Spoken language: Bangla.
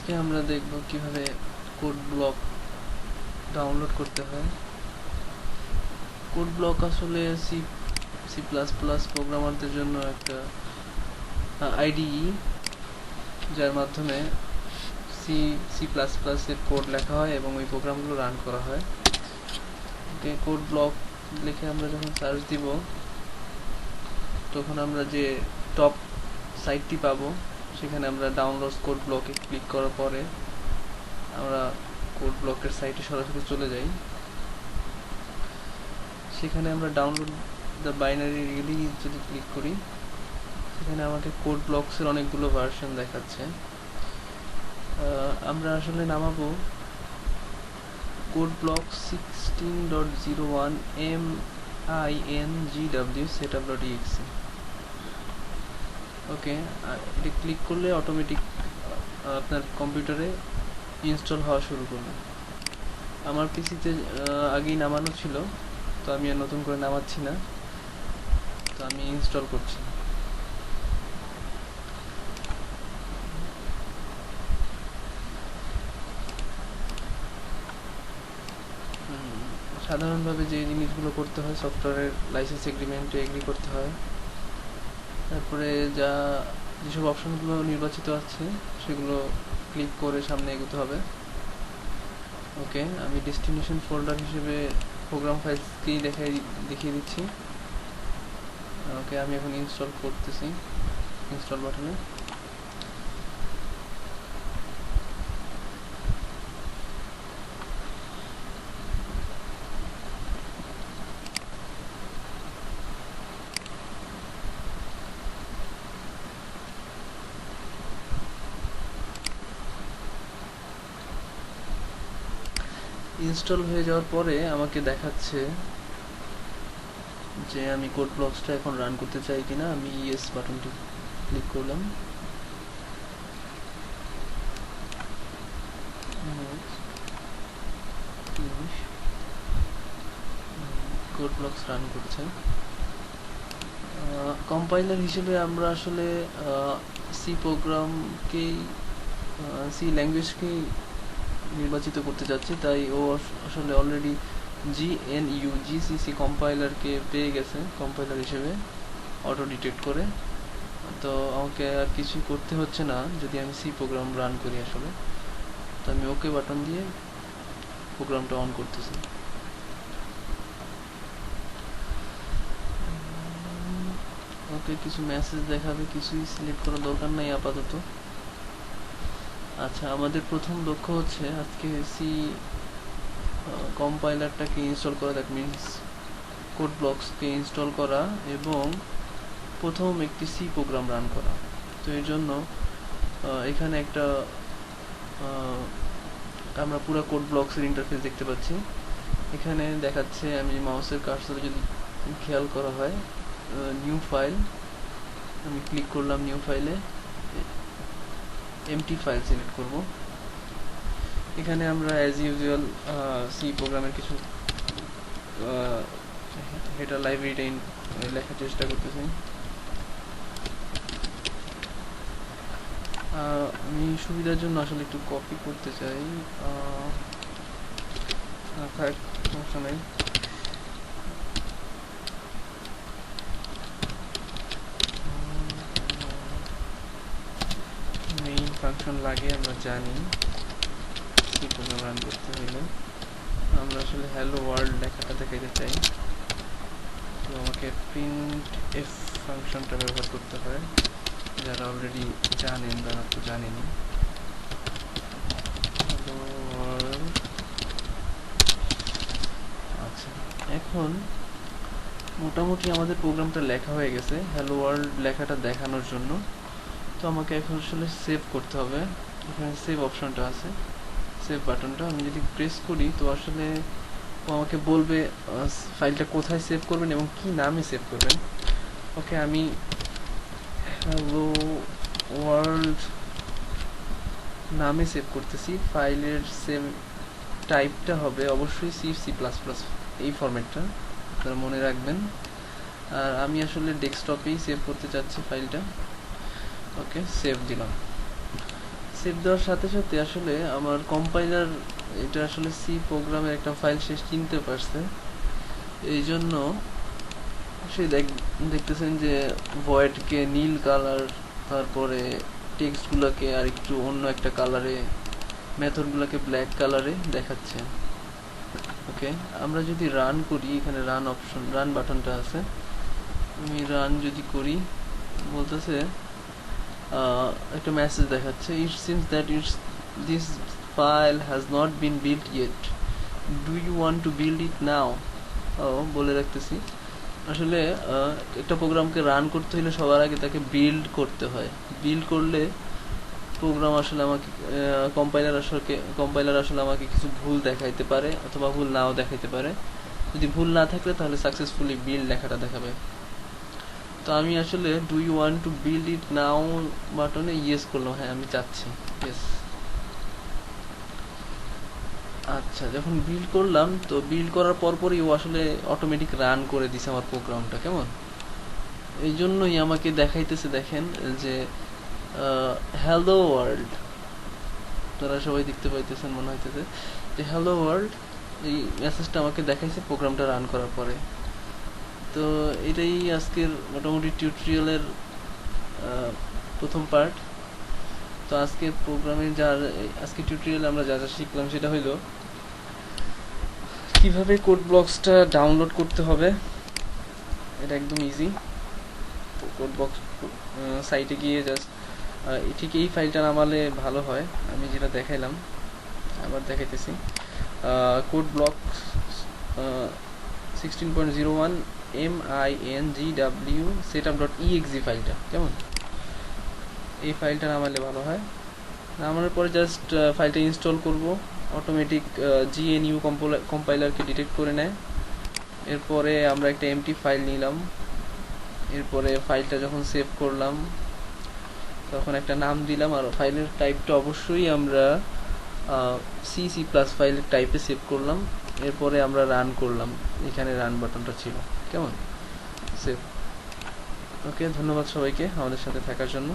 আজকে আমরা দেখব কীভাবে কোড ব্লক ডাউনলোড করতে হয়। কোড ব্লক আসলে সি সি প্লাস প্লাস প্রোগ্রামারদের জন্য একটা আইডিই যার মাধ্যমে সি সি প্লাস প্লাসের কোড লেখা হয় এবং ওই প্রোগ্রামগুলো রান করা হয়। কোড ব্লক লিখে আমরা যখন সার্চ দিব, তখন আমরা যে টপ সাইটটি পাবো সেখানে আমরা ডাউনলোড কোড ব্লকে ক্লিক করার পরে আমরা কোড ব্লকের সাইটে সরাসরি চলে যাই। সেখানে আমরা ডাউনলোড দ্য বাইনারি রিলিজ যদি ক্লিক করি, সেখানে আমাকে কোড ব্লকসের অনেকগুলো ভার্সন দেখাচ্ছে। আমরা আসলে নামাবো code block sixteen dot zero one M I N G W setup dot exe okay এটা ক্লিক করলে অটোমেটিক আপনার কম্পিউটারে ইনস্টল হওয়া শুরু করবে। আমার পিসিতে আগেই নামানো ছিল, তো আমি আর নতুন করে নামাচ্ছি না, তো আমি ইনস্টল করছি। সাধারণভাবে যে জিনিসগুলো করতে হয় সফটওয়্যারের লাইসেন্স এগ্রিমেন্টে এগ্রি করতে হয়। তারপরে যা যেসব অপশনগুলো নির্বাচিত আছে, সেগুলো ক্লিক করে সামনে এগোতে হবে। ওকে, আমি ডেস্টিনেশন ফোল্ডার হিসেবে প্রোগ্রাম ফাইলসকেই দেখাই, দেখিয়ে দিচ্ছি। ওকে, আমি এখন ইনস্টল করতেছি ইনস্টল বাটনে ইনস্টল হয়ে যাওয়ার পরে আমাকে দেখাচ্ছে যে আমি কোড ব্লকসটা এখন রান করতে চাই কিনা, আমি ইয়েস বাটনটি ক্লিক করলাম। কোড ব্লকস রান করছে। কম্পাইলার হিসেবে আমরা আসলে সি প্রোগ্রামকেই সি ল্যাঙ্গুয়েজকেই নির্বাচিত করতে যাচ্ছি, তাই ও আসলে already G N U GCC কম্পাইলারকে পেয়ে গেছে কম্পাইলার হিসেবে অটো ডিটেক্ট করে। তো আমাকে আর কিছুই করতে হচ্ছে না, যদি আমি সি প্রোগ্রাম রান করি আসলে। তো আমি ওকে বাটন দিয়ে প্রোগ্রামটা অন করতেছি। ওকে কিছু মেসেজ দেখাবে, কিছুই সিলেক্ট করার দরকার নাই আপাতত। আচ্ছা আমাদের প্রথম লক্ষ্য হচ্ছে আজকে সি কম্পাইলারটাকে ইনস্টল করা দ্যাট মিনস কোড ব্লকসকে ইনস্টল করা এবং প্রথম একটি সি প্রোগ্রাম রান করা। তো এর জন্য এখানে একটা আমরা পুরো কোড ব্লকসের ইন্টারফেস দেখতে পাচ্ছি। এখানে দেখাচ্ছে আমি মাউসের কার্সরে যদি খেয়াল করা হয় নিউ ফাইল আমি ক্লিক করলাম নিউ ফাইলে এমটি ফাইল সিলেক্ট করব। এখানে আমরা অ্যাজ ইউজুয়াল সি প্রোগ্রামের কিছু হেডার লাইব্রেরিটা লেখার চেষ্টা করতেছি। আমি সুবিধার জন্য আসলে একটু কপি করতে চাই। থাক সমস্যা নেই। ফাংশন লাগে, আমরা জানি কি প্রোগ্রাম রান করতে হইলে। আমরা আসলে হ্যালো ওয়ার্ল্ড লেখাটা দেখাইতে চাই। তো আমাকে প্রিন্ট এফ ফাংশনটা ব্যবহার করতে হয়। যারা অলরেডি জানেন, তারা তো জানেনি আচ্ছা এখন মোটামুটি আমাদের প্রোগ্রামটা লেখা হয়ে গেছে। হ্যালো ওয়ার্ল্ড লেখাটা দেখানোর জন্য। তো আমাকে এখন আসলে সেভ করতে হবে। এখানে সেভ অপশনটা আছে। সেভ বাটনটা আমি যদি প্রেস করি, তো আসলে ও আমাকে বলবে ফাইলটা কোথায় সেভ করবেন এবং কি নামে সেভ করবেন। ওকে আমি হ্যালো ওয়ার্ল্ড নামে সেভ করতেছি। ফাইলের সেভ টাইপটা হবে অবশ্যই সি সি প্লাস প্লাস এই ফরম্যাটটা আপনারা মনে রাখবেন। আর আমি আসলে ডেস্কটপেই সেভ করতে চাচ্ছি ফাইলটা ওকে সেভ দিলাম। সেভ দেওয়ার সাথে সাথে আসলে আমার কম্পাইলার এটা আসলে সি প্রোগ্রামের একটা ফাইল সে চিনতে পারছে। এই জন্য সে দেখ- দেখতেছেন যে ভয়েডকে নীল কালার তারপরে টেক্সটগুলোকে আর একটু অন্য একটা কালারে মেথডগুলোকে ব্ল্যাক কালারে দেখাচ্ছে। ওকে আমরা যদি রান করি, এখানে রান অপশন রান বাটনটা আছে। আমি রান যদি করি, বলতেছে একটা মেসেজ দেখাচ্ছে it seems that it's this file has not been build yet do you want to build it now বলে রাখতেছি। আসলে একটা প্রোগ্রামকে রান করতে হলে সবার আগে তাকে বিল্ড করতে হয়। বিল্ড করলে প্রোগ্রাম আসলে আমাকে কম্পাইলার আসলে কম্পাইলার আসলে আমাকে কিছু ভুল দেখাইতে পারে অথবা ভুল নাও দেখাইতে পারে। যদি ভুল না থাকলে তাহলে সাকসেসফুলি বিল্ড লেখাটা দেখাবে। তো আমি আসলে do you want to build it now বাটনে ইয়েস করলাম। হ্যাঁ আমি চাচ্ছি। ইয়েস আচ্ছা যখন বিল্ড করলাম, তো বিল্ড করার পরপরই ও আসলে অটোমেটিক রান করে দিছে আমার প্রোগ্রামটা কেমন? এই জন্যই আমাকে দেখাইতেছে, দেখেন, যে হ্যালো ওয়ার্ল্ড তারা সবাই দেখতে পাইতেছেন, মনে হইতেছে। যে হ্যালো ওয়ার্ল্ড এই মেসেজটা আমাকে দেখাইছে প্রোগ্রামটা রান করার পরে। তো এটাই আজকের মোটামুটি টিউটোরিয়ালের প্রথম পার্ট তো আজকে প্রোগ্রামে যা আজকে টিউটোরিয়ালে আমরা যা যা শিখলাম সেটা হইল, কীভাবে কোড ব্লকসটা ডাউনলোড করতে হবে, এটা একদম ইজি কোড বক্স সাইটে গিয়ে জাস্ট ঠিক এই ফাইলটা নামালে ভালো হয়। আমি যেটা দেখাইলাম, আবার দেখাইতেছি। Code block sixteen point zero one M I N G W setup dot exe ফাইলটা কেমন? এই ফাইলটা নামালে ভালো হয়। নামানোর পরে জাস্ট ফাইলটা ইনস্টল করব। অটোমেটিক জিএনইউ কম্পাইলারকে ডিটেক্ট করে নেয়। এরপরে আমরা একটা এমটি ফাইল নিলাম। এরপরে ফাইলটা যখন সেভ করলাম, তখন একটা নাম দিলাম। আর ফাইলের টাইপটা অবশ্যই আমরা সি সি প্লাস ফাইলের টাইপে সেভ করলাম, এরপরে আমরা রান করলাম, এখানে রান বাটনটা ছিল। কেমন? সেভ ওকে ধন্যবাদ সবাইকে আমাদের সাথে থাকার জন্য।